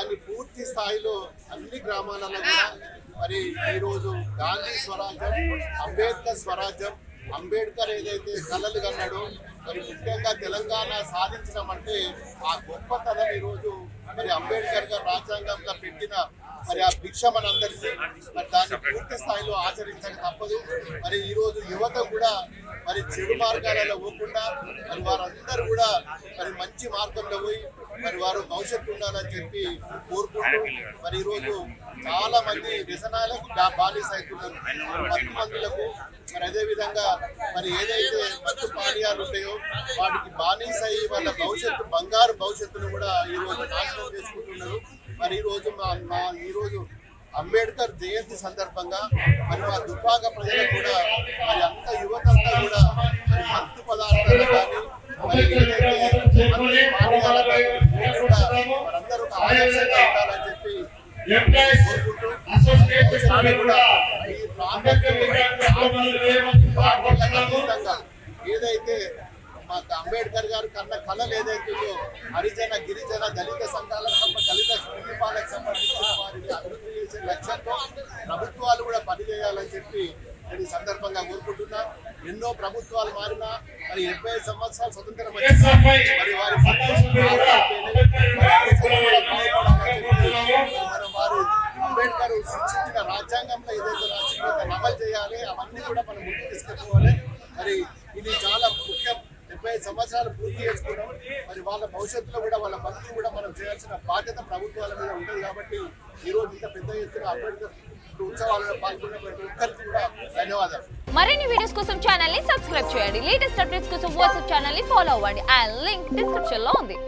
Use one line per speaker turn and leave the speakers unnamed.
స్థాయిలో అన్ని గ్రామాలలో కూడా మరి ఈరోజు గాంధీ స్వరాజ్యం అంబేద్కర్ స్వరాజ్యం అంబేద్కర్ ఏదైతే కలలు కన్నాడో మరి ముఖ్యంగా తెలంగాణ సాధించడం అంటే ఆ గొప్పతనం ఈరోజు మరి అంబేద్కర్ గారు రాజ్యాంగంగా పెట్టిన మరి ఆ భిక్ష మనందరికీ. మరి దాన్ని పూర్తి స్థాయిలో ఆచరించక తప్పదు. మరి ఈ రోజు యువత కూడా మరి చెడు మార్గాలలో పోకుండా మరి వారందరూ కూడా మరి మంచి మార్గంలో పోయి మరి వారు భవిష్యత్తు ఉండాలని చెప్పి కోరుకుంటూ మరి ఈ రోజు చాలా మంది వ్యసనాలకు బాలీస్ అవుతున్నారు మత్తు మందులకు మరి అదే విధంగా మరి ఏదైతే మత్తు పానీయాలు ఉంటాయో వాటికి బానిస అయ్యి వాళ్ళ భవిష్యత్తు బంగారు భవిష్యత్తును కూడా ఈ రోజు నాశనం చేసుకుంటున్నారు. మరి ఈ రోజు మా మా అంబేద్కర్ జయంతి సందర్భంగా మరి మా దుబ్బాక ప్రజలకు కూడా మరి అంత యువత అంతా కూడా మరి మత్తు పదార్థాలు కానీ మరి ఏదైతే కూడా ఒక ఆదర్శంగా ఉండాలని చెప్పి ఏదైతే మా అంబేద్కర్ గారు కన్న కళలు ఏదైతే ఉందో హరిజన గిరిజన దళిత సంఘాలకు దళిత కుటుంబాలకు సంబంధించిన వారిని లక్ష్యంతో ప్రభుత్వాలు కూడా పనిచేయాలని చెప్పి నేను ఈ సందర్భంగా కోరుకుంటున్నా. ఎన్నో ప్రభుత్వాలు మారినా మరి డెబ్బై ఐదు సంవత్సరాలు స్వతంత్రం మరి వారి మనం వారు అంబేద్కర్ సృష్టించిన రాజ్యాంగంలో ఏదైతే రాసిందో అమలు చేయాలి అవన్నీ కూడా మనం ముందుకు తీసుకెళ్ళిపోవాలి మరి ఇది చాలా ముఖ్యం డెబ్బై సంవత్సరాలు పూర్తి చేసుకోవడం మరి వాళ్ళ భవిష్యత్తులో కూడా వాళ్ళ పనులు కూడా మనం చేయాల్సిన బాధ్యత ప్రభుత్వాల మీద ఉంటుంది కాబట్టి ఈరోజు ఇంత పెద్ద ఎత్తున అంబేద్కర్ ఉత్సవాలలో పాల్గొన్న ప్రతి ఒక్కరికి కూడా ధన్యవాదాలు.
మరిన్ని వీడియోస్ కోసం ఛానల్ని సబ్స్క్రైబ్ చేయండి. లేటెస్ట్ అప్డేట్స్ కోసం వాట్సాప్ ఛానల్ని ఫాలో అవ్వండి. అండ్ లింక్ డిస్క్రిప్షన్లో ఉంది.